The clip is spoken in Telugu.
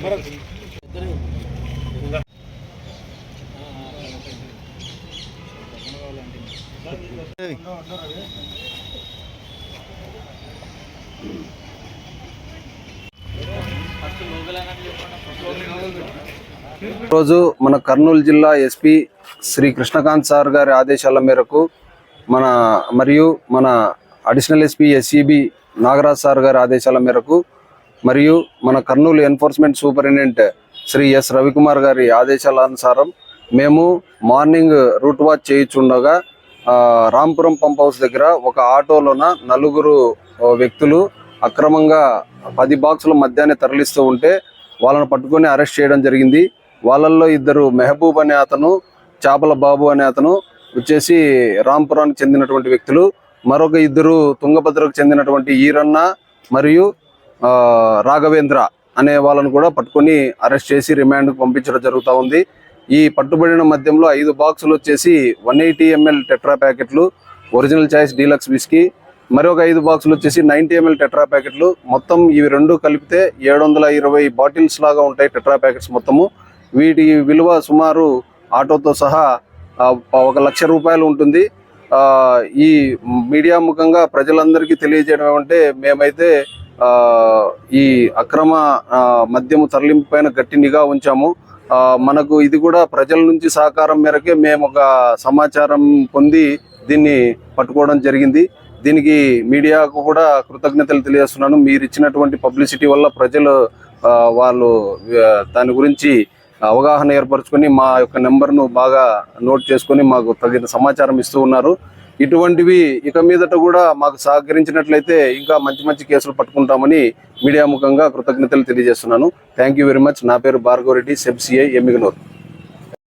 రోజు మన కర్నూలు జిల్లా ఎస్పీ శ్రీ కృష్ణకాంత్ సార్ గారి ఆదేశాల మేరకు మన మరియు మన additional SP SEB Nagaraj sir గారి ఆదేశాల మేరకు మరియు మన Kurnool enforcement superintendent Shri S Ravikumar గారి ఆదేశాల అనుసారం మేము మార్నింగ్ రూట్ వాచ్ చేయించుండగా రాంపురం పంప్ హౌస్ దగ్గర ఒక ఆటోలోన నలుగురు వ్యక్తులు అక్రమంగా పది బాక్సుల మధ్యాహ్నం తరలిస్తూ ఉంటే వాళ్ళను పట్టుకొని అరెస్ట్ చేయడం జరిగింది. వాళ్ళల్లో ఇద్దరు మెహబూబ్ అనే అతను చేపల బాబు అనే అతను వచ్చేసి రాంపురానికి చెందినటువంటి వ్యక్తులు మరొక ఇద్దరు తుంగభద్రకు చెందినటువంటి ఈరన్న మరియు రాఘవేంద్ర అనే వాళ్ళను కూడా పట్టుకొని అరెస్ట్ చేసి రిమాండ్కు పంపించడం జరుగుతూ ఉంది. ఈ పట్టుబడిన మద్యంలో ఐదు బాక్సులు వచ్చేసి వన్ ఎయిటీ ఎంఎల్ టెట్రా ప్యాకెట్లు ఒరిజినల్ చాయిస్ డీలక్స్ విస్కీ మరొక ఐదు బాక్సులు వచ్చేసి నైంటీ ఎంఎల్ టెట్రా ప్యాకెట్లు. మొత్తం ఇవి రెండు కలిపితే ఏడు వందల ఇరవై బాటిల్స్ లాగా ఉంటాయి టెట్రా ప్యాకెట్స్ మొత్తము. వీటి విలువ సుమారు ఆటోతో సహా ఒక లక్ష రూపాయలు ఉంటుంది. ఈ మీడియా ముఖంగా ప్రజలందరికీ తెలియజేయడం ఏమంటే మేమైతే ఈ అక్రమ మద్యము తరలింపైన గట్టి నిఘా ఉంచాము. మనకు ఇది కూడా ప్రజల నుంచి సహకారం మేరకే మేము ఒక సమాచారం పొంది దీన్ని పట్టుకోవడం జరిగింది. దీనికి మీడియాకు కూడా కృతజ్ఞతలు తెలియజేస్తున్నాను. మీరు ఇచ్చినటువంటి పబ్లిసిటీ వల్ల ప్రజలు వాళ్ళు దాని గురించి అవగాహన ఏర్పరచుకొని మా యొక్క నెంబర్ను బాగా నోట్ చేసుకొని మాకు తగిన సమాచారం ఇస్తూ ఉన్నారు. ఇటువంటివి ఇక మీదట కూడా మాకు సహకరించినట్లయితే ఇంకా మంచి మంచి కేసులు పట్టుకుంటామని మీడియా ముఖంగా కృతజ్ఞతలు తెలియజేస్తున్నాను. థ్యాంక్ యూ వెరీ మచ్ నా పేరు భార్గవరెడ్డి రెడ్డి సెబ్ ఎమ్మిగనూరు